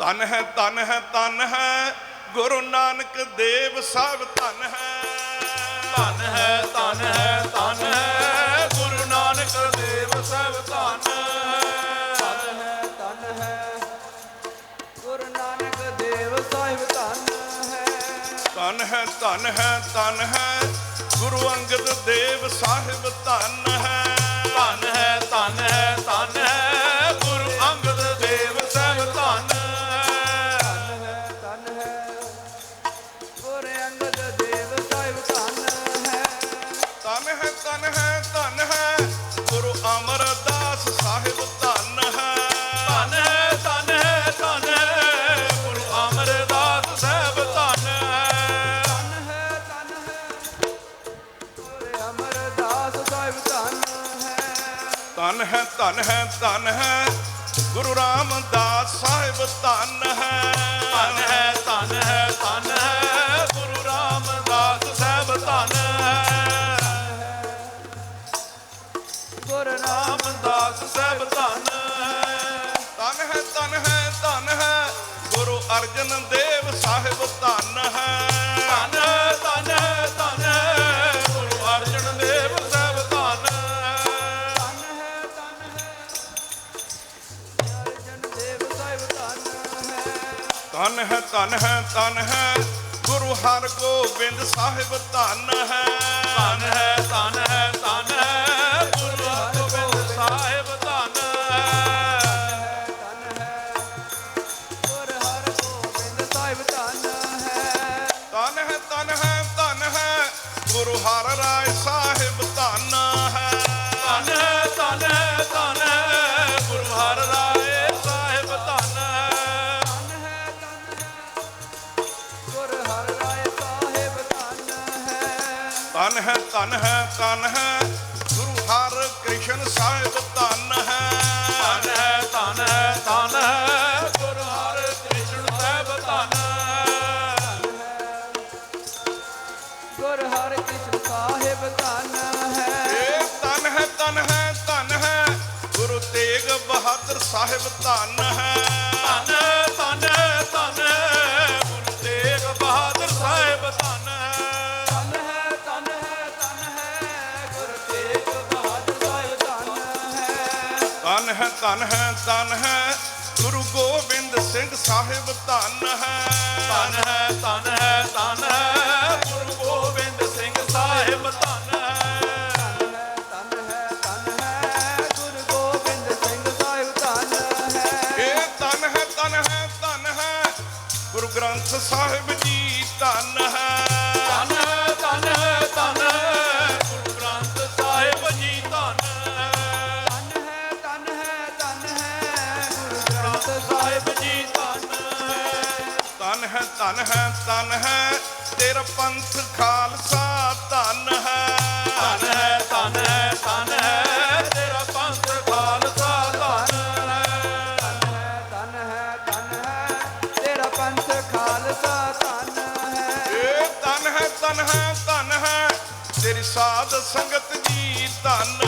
ਧਨ ਹੈ ਧਨ ਹੈ ਧਨ ਹੈ ਗੁਰੂ ਨਾਨਕ ਦੇਵ ਸਾਹਿਬ ਧਨ ਹੈ ਧਨ ਹੈ ਧਨ ਹੈ ਧਨ ਹੈ ਗੁਰੂ ਨਾਨਕ ਦੇਵ ਸਭ ਧਨ ਧੰਨ ਹੈ ਧੰਨ ਹੈ ਗੁਰੂ ਨਾਨਕ ਦੇਵ ਸਾਹਿਬ ਧੰਨ ਹੈ ਧਨ ਹੈ ਧਨ ਹੈ ਧਨ ਹੈ ਗੁਰੂ ਅੰਗਦ ਦੇਵ ਸਾਹਿਬ ਧਨ ਹੈ ਧਨ ਹੈ ਧਨ ਹੈ ਧਨ ਹੈ। ਗੁਰੂ ਰਾਮਦਾਸ ਸਾਹਿਬ ਧਨ ਹੈ। ਧਨ ਹੈ ਧਨ ਹੈ ਧਨ ਹੈ। ਗੁਰੂ ਰਾਮਦਾਸ ਸਭ ਧਨ ਗੁਰੂ ਨਾਮ ਰਾਮਦਾਸ ਸਭ ਧਨ ਧਨ ਹੈ ਧਨ ਹੈ ਧਨ ਹੈ। ਗੁਰੂ ਅਰਜਨ ਦੇਵ ਸਾਹਿਬ ਹੈ ਧਨ ਹੈ। ਧਨ ਹੈ ਧਨ ਹੈ ਹੈ ਗੁਰੂ ਹਰਗੋਬਿੰਦ ਸਾਹਿਬ ਧਨ ਹੈ। ਧਨ ਹੈ ਧਨ ਹੈ ਧਨ ਹੈ ਗੁਰੂ ਹਰਗੋਬਿੰਦ ਸਾਹਿਬ ਧਨ ਧੰਨ ਹੈ। ਗੁਰ ਹਰਗੋਬਿੰਦ ਸਾਹਿਬ ਧੰਨ ਹੈ। ਧਨ ਹੈ ਧਨ ਹੈ ਧਨ ਹੈ ਗੁਰੂ ਹਰ ਰਾਏ ਸਾਹਿਬ ਧਨ ਧਨ ਹੈ ਧਨ ਹੈ। ਗੁਰੂ ਹਰ ਕ੍ਰਿਸ਼ਨ ਸਾਹਿਬ ਧਨ ਹੈ। ਧਨ ਹੈ ਧਨ ਹੈ ਧਨ ਹੈ। ਗੁਰੂ ਹਰ ਕ੍ਰਿਸ਼ਨ ਸਾਹਿਬ ਧਨ ਗੁਰ ਹਰ ਕ੍ਰਿਸ਼ਨ ਸਾਹਿਬ ਧੰਨ ਹੈ। ਇਹ ਧਨ ਹੈ ਧਨ ਹੈ ਧਨ ਹੈ। ਗੁਰੂ ਤੇਗ ਬਹਾਦਰ ਸਾਹਿਬ ਧਨ ਹੈ। ਧਨ ਹੈ ਧਨ ਹੈ। ਗੁਰੂ ਗੋਬਿੰਦ ਸਿੰਘ ਸਾਹਿਬ ਧਨ ਹੈ। ਧਨ ਹੈ ਧਨ ਹੈ ਧਨ ਹੈ। ਗੁਰੂ ਗੋਬਿੰਦ ਸਿੰਘ ਸਾਹਿਬ ਧਨ ਧੰਨ ਹੈ ਧੰਨ ਹੈ ਧੰਨ ਹੈ। ਗੁਰੂ ਗੋਬਿੰਦ ਸਿੰਘ ਧਨ ਹੈ ਧਨ ਹੈ ਤੇਰਾ ਪੰਥ ਖਾਲਸਾ ਧਨ ਹੈ ਧਨ ਹੈ ਧਨ ਹੈ ਧਨ ਹੈ ਤੇਰਾ ਪੰਥ ਖਾਲਸਾ ਧਨ ਧੰਨ ਹੈ ਧੰਨ ਹੈ ਧੰਨ ਹੈ ਤੇਰਾ ਪੰਥ ਖਾਲਸਾ ਧੰਨ ਹੈ ਧਨ ਹੈ ਧਨ ਹੈ ਧਨ ਹੈ ਤੇਰੀ ਸਾਧ ਸੰਗਤ ਜੀ ਧਨ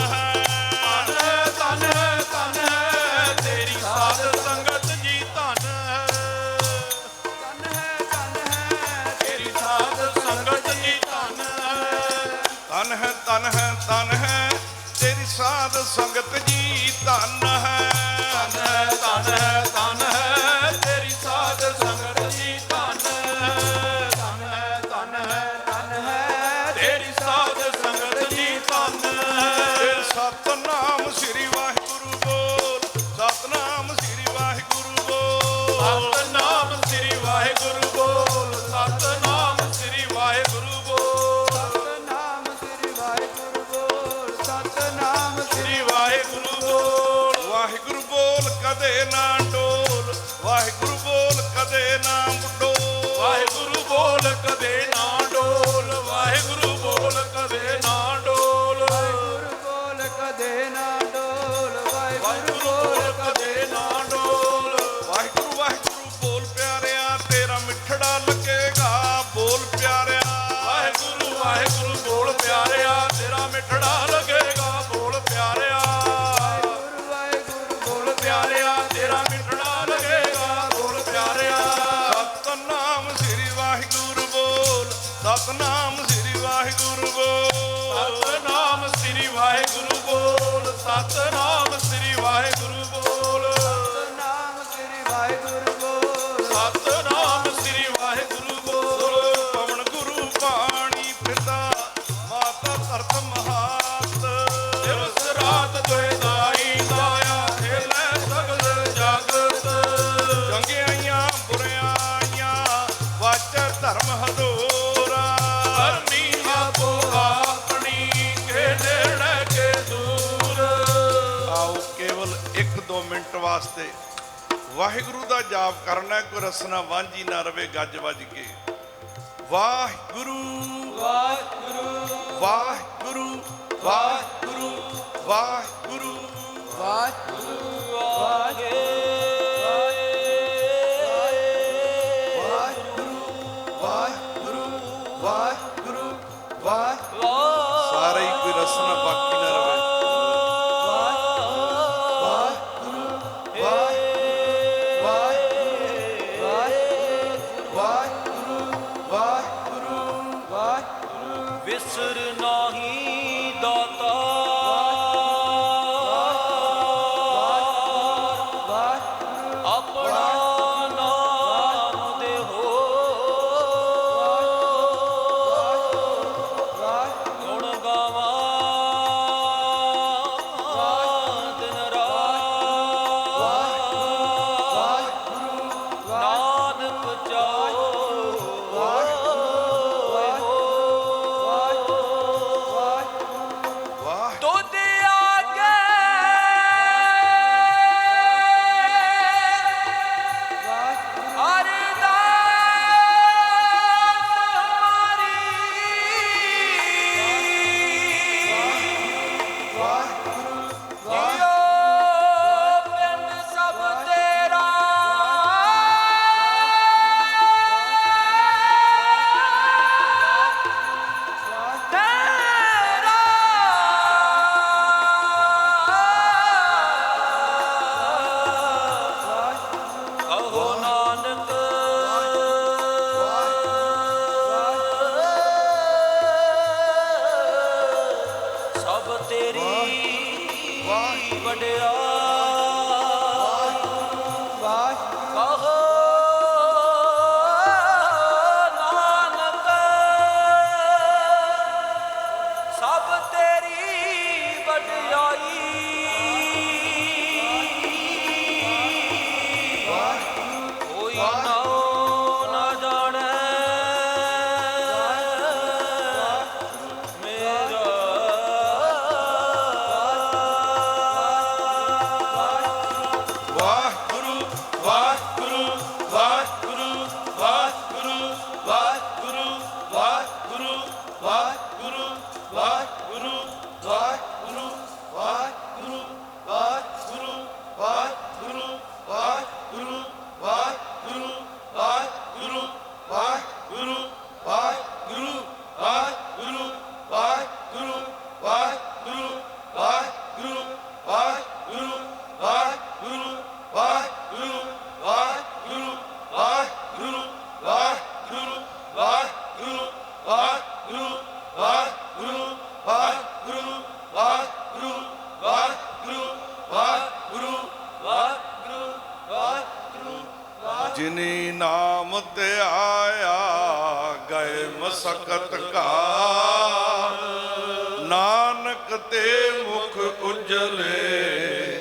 ਧਨ ਹੈ ਧਨ ਹੈ ਤੇਰੀ ਸਾਧ ਸੰਗਤ ਜੀ ਧਨ ਹੈ। ਧਨ ਹੈ ਧਨ ਹੈ ਧਨ ਹੈ ਤੇਰੀ ਸਾਧ ਸੰਗਤ ਜੀ ਧਨ ਧਨ ਹੈ ਧਨ ਹੈ ਧੰਨ ਹੈ ਤੇਰੀ ਸਾਧ ਸੰਗਤ ਜੀ ਧਨ ਸਤਨਾਮ ਸ੍ਰੀ ਵਾਹਿਗੁਰੂ ਬੋਲ ਸਤਨਾਮ ਸ੍ਰੀ ਵਾਹਿਗੁਰੂ ਬੋਲ। ਸਤਨਾਮ ਸ੍ਰੀ ਵਾਹਿਗੁਰੂ ਬੋਲ ਸਤਨਾਮ ਕਦੇ ਨਾ ਡੋਲ। ਵਾਹਿਗੁਰੂ ਬੋਲ ਕਦੇ ਨਾ ਡੋਲ ਵਾਹਿਗੁਰੂ ਬੋਲ ਕਦੇ ਨਾ ਡੋਲ। ਵਾਹਿਗੁਰੂ ਬੋਲ ਕਦੇ ਨਾ ਡੋਲ। ਵਾਹਿਗੁਰੂ ਬੋਲ ਕਦੇ ਨਾ ਡੋਲ। ਵਾਹਿਗੁਰੂ ਬੋਲ ਕਦੇ ਨਾ ਡੋਲ। ਵਾਹਿਗੁਰੂ ਵਾਹਿਗੁਰੂ ਬੋਲ ਪਿਆਰਿਆ ਤੇਰਾ ਮਿੱਠੜਾ ਲੱਗੇਗਾ। ਬੋਲ ਪਿਆਰਿਆ। ਵਾਹਿਗੁਰੂ ਵਾਹਿਗੁਰੂ ਬੋਲ ਪਿਆਰਿਆ ਤੇਰਾ ਮਿੱਠੜਾ Akram ਮਿੰਟ ਵਾਸਤੇ। ਵਾਹਿਗੁਰੂ ਦਾ ਜਾਪ ਕਰਨਾ ਕੋਈ ਰਸਨਾ ਵਾਂਝੀ ਨਾ ਰਵੇ ਗੱਜ ਵੱਜ ਕੇ। ਵਾਹਿਗੁਰੂ ਵਾਹਿਗੁਰੂ। ਵਾਹਿਗੁਰੂ। ਵਾਹਿਗੁਰੂ। ਵਾਹਿਗੁਰੂ। 刀 ਵਡਿਆ ਜਿਨੀ ਨਾਮ ਤੇ ਆਇਆ, ਗਏ ਮਸਕਤ ਕਾ ਨਾਨਕ ਤੇ ਮੁਖ ਉਜਲੇ,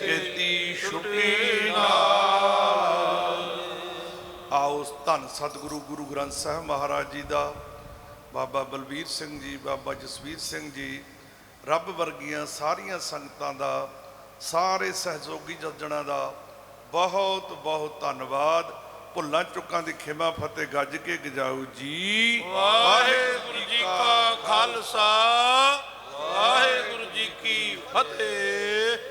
ਕੀਤੀ ਛੁਟੀ ਨਾਲ। ਆਓ ਧੰਨ ਸਤਿਗੁਰੂ, ਗੁਰੂ ਗ੍ਰੰਥ ਸਾਹਿਬ ਮਹਾਰਾਜ ਜੀ ਦਾ, ਬਾਬਾ ਬਲਬੀਰ ਸਿੰਘ ਜੀ, ਬਾਬਾ ਜਸਵੀਰ ਸਿੰਘ ਜੀ, ਰੱਬ ਵਰਗੀਆਂ ਸਾਰੀਆਂ ਸੰਗਤਾਂ ਦਾ, ਸਾਰੇ ਸਹਿਯੋਗੀ ਜੱਜਣਾ ਦਾ ਬਹੁਤ ਬਹੁਤ ਧੰਨਵਾਦ। ਭੁੱਲਾਂ ਚੁੱਕਾਂ ਦੀ ਖਿਮਾ ਫਤਿਹ ਗੱਜ ਕੇ ਗਜਾਊ ਜੀ। ਵਾਹਿਗੁਰੂ ਜੀ ਕਾ ਖਾਲਸਾ। ਵਾਹਿਗੁਰੂ ਜੀ ਕੀ ਫਤਿਹ।